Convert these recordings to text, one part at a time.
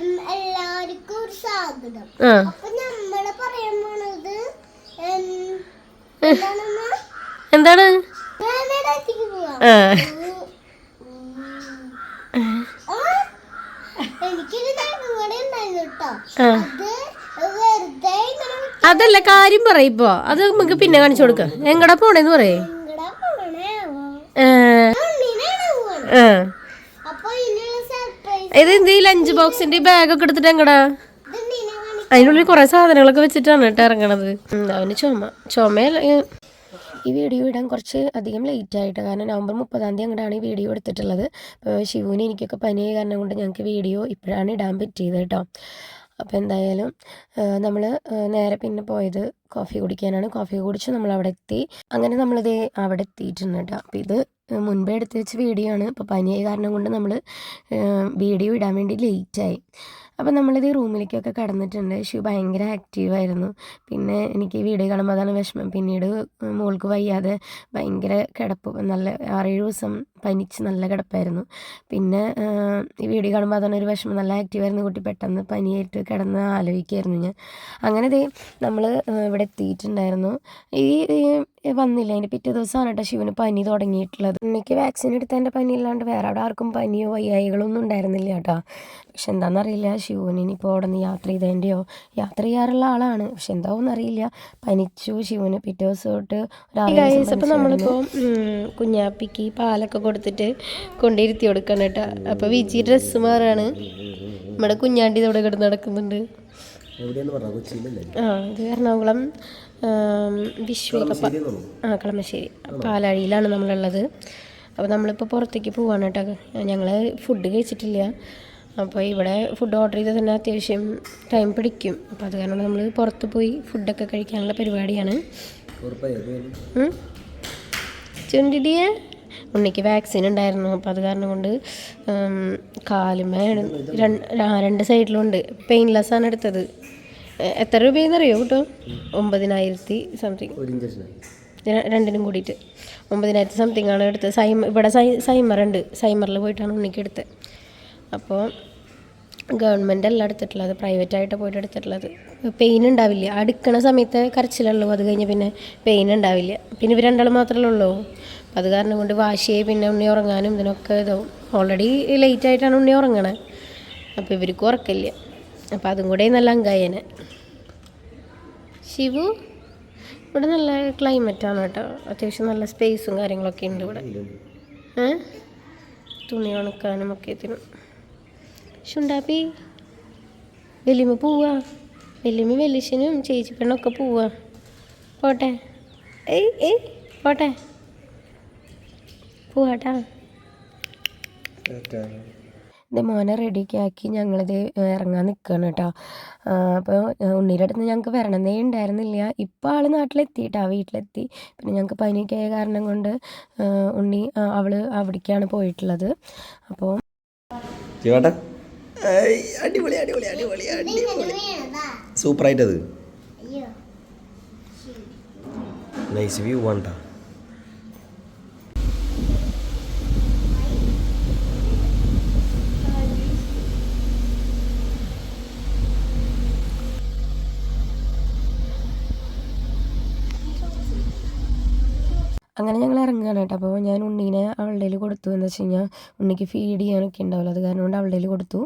എല്ലാവർക്കും ഒരു സ്വാഗതം. ആ. അപ്പൊ നമ്മൾ പറയാൻ പോണത് എന്താണ്? അതല്ല കാര്യം പറയിപ്പോ അത് നമുക്ക് പിന്നെ കാണിച്ചു കൊടുക്ക. എങ്ങടാ പോണേന്ന് പറയേ. ഇങ്ങടെ ഇത് എന്ത് ഈ ലഞ്ച് ബോക്സിന്റെ ബാഗൊക്കെ എടുത്തിട്ട് അതിനുള്ളിൽ കുറെ സാധനങ്ങളൊക്കെ വെച്ചിട്ടാണ് കേട്ടോ ഇറങ്ങണത്. അവന് ചുമ. ചുമയല്ല ഈ- വീഡിയോ ഇടാൻ കുറച്ച് അധികം ലേറ്റ് ആയിട്ട്. കാരണം നവംബർ മുപ്പതാം തീയതി അങ്ങോട്ടാണ് ഈ വീഡിയോ എടുത്തിട്ടുള്ളത്. അപ്പോൾ ശിവുവിന് എനിക്കൊക്കെ പനിയായ കാരണം കൊണ്ട് ഞങ്ങൾക്ക് വീഡിയോ ഇപ്പോഴാണ് ഇടാൻ പറ്റിയത് കേട്ടോ. അപ്പോൾ എന്തായാലും നമ്മൾ നേരെ പിന്നെ പോയത് കോഫി കുടിക്കാനാണ്. കോഫി കുടിച്ച് നമ്മൾ അവിടെ എത്തി. അങ്ങനെ നമ്മളിത് അവിടെ എത്തിയിട്ടുണ്ട് കേട്ടോ. അപ്പോൾ ഇത് മുൻപേ എടുത്ത് വെച്ച വീഡിയോ ആണ്. അപ്പോൾ പനിയായ കാരണം കൊണ്ട് നമ്മൾ വീഡിയോ ഇടാൻ വേണ്ടി ലേറ്റായി അപ്പോൾ നമ്മളിത് റൂമിലേക്കൊക്കെ കടന്നിട്ടുണ്ട്. ഷു ഭയങ്കര ആക്റ്റീവായിരുന്നു പിന്നെ എനിക്ക് വീഡിയോ കാണുമ്പോൾ അതാണ് വിഷമം. പിന്നീട് മോൾക്ക് വയ്യാതെ ഭയങ്കര കിടപ്പ്. നല്ല ആറേഴ് ദിവസം പനിച്ച് നല്ല കിടപ്പായിരുന്നു. പിന്നെ ഈ വീഡിയോ കാണുമ്പോൾ അതാണ് ഒരു വിഷമം. നല്ല ആക്റ്റീവായിരുന്നു കുട്ടി. പെട്ടെന്ന് പനിയായിട്ട് കിടന്ന് ആലോചിക്കുമായിരുന്നു ഞാൻ. അങ്ങനെ ദേ നമ്മൾ ഇവിടെ എത്തിയിട്ടുണ്ടായിരുന്നു. ഈ വന്നില്ല. അതിന്റെ പിറ്റേ ദിവസമാണ് കേട്ടോ ശിവന് പനി തുടങ്ങിയിട്ടുള്ളത്. അമ്മയ്ക്ക് വാക്സിൻ എടുത്ത എടുത്തതിന്റെ പനി ഇല്ലാണ്ട് വേറെ അവിടെ ആർക്കും പനിയോ വയ്യായികളൊന്നും ഉണ്ടായിരുന്നില്ല കേട്ടോ പക്ഷെ എന്താണെന്നറിയില്ല ശിവന് ഇനിയിപ്പോൾ അവിടെ നിന്ന് യാത്ര ചെയ്തതിന്റെയോ യാത്ര ചെയ്യാറുള്ള ആളാണ്. പക്ഷെ എന്താവും അറിയില്ല പനിച്ചു ശിവന് പിറ്റേ ദിവസം തൊട്ട് അപ്പോൾ നമ്മളിപ്പോൾ കുഞ്ഞാപ്പിക്ക് പാലൊക്കെ കൊടുത്തിട്ട് കൊണ്ടിരുത്തി കൊടുക്കണം കേട്ടോ അപ്പോൾ വിജി ഡ്രസ്സ് മാറാണ്. നമ്മുടെ കുഞ്ഞാണ്ടി ഇവിടെ കിടന്ന് നടക്കുന്നുണ്ട്. ആ ഇത് എറണാകുളം വിശ്വ ആ കളമശ്ശേരി. പാലാഴിയിലാണ് നമ്മളുള്ളത്. അപ്പോൾ നമ്മളിപ്പോൾ പുറത്തേക്ക് പോവാണ് കേട്ടോ. ഞങ്ങൾ ഫുഡ് കഴിച്ചിട്ടില്ല. അപ്പോൾ ഇവിടെ ഫുഡ് ഓർഡർ ചെയ്ത് തന്നെ അത്യാവശ്യം ടൈം പിടിക്കും. അപ്പോൾ അത് കാരണം നമ്മൾ പുറത്ത് പോയി ഫുഡൊക്കെ കഴിക്കാനുള്ള പരിപാടിയാണ്. ചുണ്ടിടിയെ ഉണ്ണിക്ക് വാക്സിൻ ഉണ്ടായിരുന്നു. അപ്പോൾ അത് കാരണം കൊണ്ട് കാലുമേണ് കാലുമേ രണ്ട് സൈഡിലുണ്ട് പെയിൻലെസ് ആണ് എടുത്തത്. എത്ര രൂപയെന്ന് അറിയോ കേട്ടോ? ഒമ്പതിനായിരത്തി സംതിങ് രണ്ടിനും കൂടിയിട്ട്. ഒമ്പതിനായിരത്തി സംതിങ് ആണ് എടുത്തത്. സൈമ ഇവിടെ സൈ സൈമർ ഉണ്ട് സൈമറിൽ പോയിട്ടാണ് ഉണ്ണിക്ക് എടുത്തത്. അപ്പോൾ ഗവൺമെന്റ് അല്ല എടുത്തിട്ടുള്ളത് പ്രൈവറ്റ് ആയിട്ട് പോയിട്ട് എടുത്തിട്ടുള്ളത്. പെയിൻ ഉണ്ടാവില്ല. അടുക്കണ സമയത്ത് കരച്ചിലുള്ളൂ അത് കഴിഞ്ഞ് പിന്നെ പെയിൻ ഉണ്ടാവില്ല. പിന്നെ ഇവർ രണ്ടാളും മാത്രമല്ലേ ഉള്ളൂ. അത് കാരണം കൊണ്ട് വാശിയായി പിന്നെ ഉണ്ണി ഉറങ്ങാനും ഇതിനൊക്കെ ഇതാവും. ഓൾറെഡി ലേറ്റ് ആയിട്ടാണ് ഉണ്ണി ഉറങ്ങണേ. അപ്പോൾ ഇവർക്ക് ഉറക്കില്ല. അപ്പോൾ അതും കൂടെ നല്ല അങ്കായനെ ശിവു ഇവിടെ നല്ല ക്ലൈമറ്റാണ് കേട്ടോ. അത്യാവശ്യം നല്ല സ്പേസും കാര്യങ്ങളൊക്കെ ഉണ്ട് ഇവിടെ. തുണി ഉണക്കാനും ഒക്കെ ഇതിനും ഷുണ്ടാപ്പി വലിയമ്മ പോവാ. വലിയമ്മ വലിയശനും ചേച്ചി പെണ്ണൊക്കെ പോവാ. പോട്ടെ. ഏയ് ഏയ് പോട്ടെ. പോവാട്ടാ. ഇത് മോനെ റെഡിയൊക്കെ ആക്കി ഞങ്ങളിത് ഇറങ്ങാൻ നിൽക്കുകയാണ് കേട്ടോ. അപ്പോൾ ഉണ്ണിയുടെ അടുത്ത് ഞങ്ങൾക്ക് വരണമെന്നേ ഉണ്ടായിരുന്നില്ല ഇപ്പോൾ ആൾ നാട്ടിലെത്തി കേട്ടോ വീട്ടിലെത്തി. പിന്നെ ഞങ്ങൾക്ക് പനിയൊക്കെ ആയ കാരണം കൊണ്ട് ഉണ്ണി അവൾ അവിടേക്കാണ് പോയിട്ടുള്ളത്. അപ്പോൾ ചേട്ടാ അടിപൊളി അടിപൊളി അടിപൊളി അടിപൊളി. സൂപ്പറായിട്ടത്. അയ്യോ. നൈസ് വ്യൂ വേണ്ട. അങ്ങനെ ഞങ്ങൾ ഇറങ്ങുകയാണ് കേട്ടോ. അപ്പോൾ ഞാൻ ഉണ്ണീനെ അവളുടെ കൊടുത്തു. എന്ന് വെച്ച് കഴിഞ്ഞാൽ ഉണ്ണിക്ക് ഫീഡ് ചെയ്യാനൊക്കെ ഉണ്ടാവില്ല അത് കാരണം കൊണ്ട് അവളുടെ കൊടുത്തു.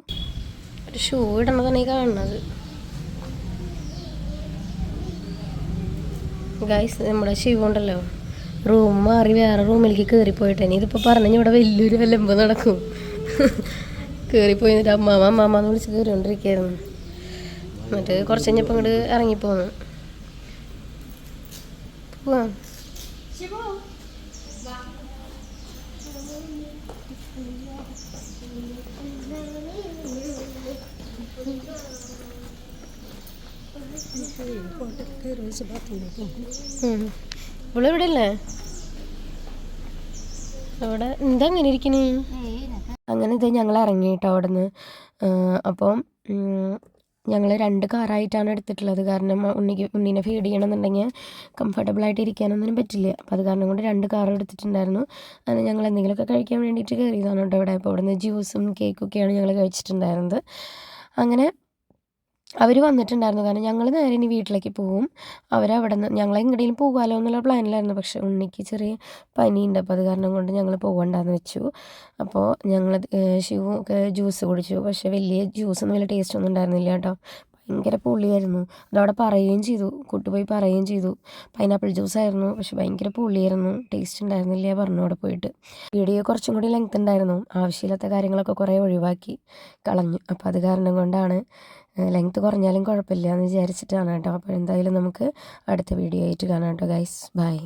ഒരു ഷൂ ഇടണതാണ് ഈ കാണുന്നത്. ഗൈസ് നമ്മുടെ ശിവുണ്ടല്ലോ റൂം മാറി വേറെ റൂമിലേക്ക് കയറിപ്പോയിട്ട് ഇനി ഇതിപ്പോൾ പറഞ്ഞു ഇവിടെ വലിയൊരു വിലമ്പ് നടക്കും. കയറിപ്പോയി എന്നിട്ട് അമ്മാമ അമ്മാമ എന്ന് വിളിച്ച് കയറിക്കൊണ്ടിരിക്കുകയായിരുന്നു എന്നിട്ട് കുറച്ച് കഴിഞ്ഞപ്പോൾ ഇങ്ങോട്ട് ഇറങ്ങിപ്പോന്നു. പോവാം. ഇവിടെ ഇവിടെ അവിടെ എന്താ അങ്ങനെ ഇരിക്കണേ? അങ്ങനെ ഇത് ഞങ്ങൾ ഇറങ്ങി കേട്ടോ അവിടെ നിന്ന് അപ്പം ഞങ്ങൾ രണ്ട് കാറായിട്ടാണ് എടുത്തിട്ടുള്ളത്. കാരണം ഉണ്ണിക്ക് ഉണ്ണിനെ ഫീഡ് ചെയ്യണമെന്നുണ്ടെങ്കിൽ കംഫർട്ടബിൾ ആയിട്ട് ഇരിക്കാനൊന്നും പറ്റില്ല. അപ്പോൾ അത് കാരണം കൊണ്ട് രണ്ട് കാർ എടുത്തിട്ടുണ്ടായിരുന്നു. അത് ഞങ്ങൾ എന്തെങ്കിലുമൊക്കെ കഴിക്കാൻ വേണ്ടിയിട്ട് കയറിയതാണ് കേട്ടോ ഇവിടെ. അപ്പോൾ അവിടെ നിന്ന് ജ്യൂസും കേക്കൊക്കെയാണ് ഞങ്ങൾ കഴിച്ചിട്ടുണ്ടായിരുന്നത്. അങ്ങനെ അവർ വന്നിട്ടുണ്ടായിരുന്നു. കാരണം ഞങ്ങൾ നേരെ ഇനി വീട്ടിലേക്ക് പോവും. അവരവിടെ നിന്ന് ഞങ്ങൾ എങ്ങോട്ടെങ്കിലും പോകാമല്ലോ എന്നുള്ള പ്ലാനിലായിരുന്നു. പക്ഷേ ഉണ്ണിക്ക് ചെറിയ പനിയുണ്ട്. അപ്പോൾ അത് കാരണം കൊണ്ട് ഞങ്ങൾ പോകണ്ടെന്ന് വെച്ചു. അപ്പോൾ ഞങ്ങൾ ഒക്കെ ജ്യൂസ് കുടിച്ചു. പക്ഷേ വലിയ ജ്യൂസൊന്നും വലിയ ടേസ്റ്റ് ഒന്നും ഉണ്ടായിരുന്നില്ല കേട്ടോ. ഭയങ്കര പുളിയായിരുന്നു അതവിടെ പറയുകയും ചെയ്തു. കൂട്ടുപോയി പറയുകയും ചെയ്തു. പൈനാപ്പിൾ ജ്യൂസ് ആയിരുന്നു. പക്ഷെ ഭയങ്കര പുളിയായിരുന്നു ടേസ്റ്റ് ഉണ്ടായിരുന്നില്ല പറഞ്ഞു അവിടെ പോയിട്ട്. വീഡിയോ കുറച്ചും കൂടി ലെങ്ത് ഉണ്ടായിരുന്നു. ആവശ്യമില്ലാത്ത കാര്യങ്ങളൊക്കെ കുറേ ഒഴിവാക്കി കളഞ്ഞു. അപ്പോൾ അത് കാരണം കൊണ്ടാണ് ലെങ്ത് കുറഞ്ഞാലും കുഴപ്പമില്ല എന്ന് വിചാരിച്ചിട്ടാണ് കേട്ടോ. അപ്പോൾ എന്തായാലും നമുക്ക് അടുത്ത വീഡിയോ ആയിട്ട് കാണാം കേട്ടോ ഗൈസ് ബൈ